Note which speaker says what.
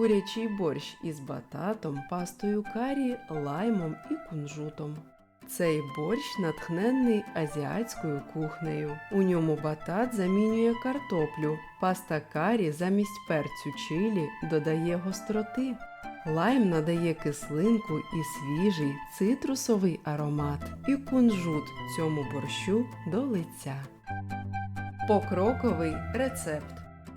Speaker 1: курячий борщ із бататом, пастою карі, лаймом і кунжутом. Цей борщ натхненний азіатською кухнею. У ньому батат замінює картоплю, паста карі замість перцю чилі додає гостроти. Лайм надає кислинку і свіжий цитрусовий аромат, і кунжут цьому борщу до лиця. Покроковий рецепт.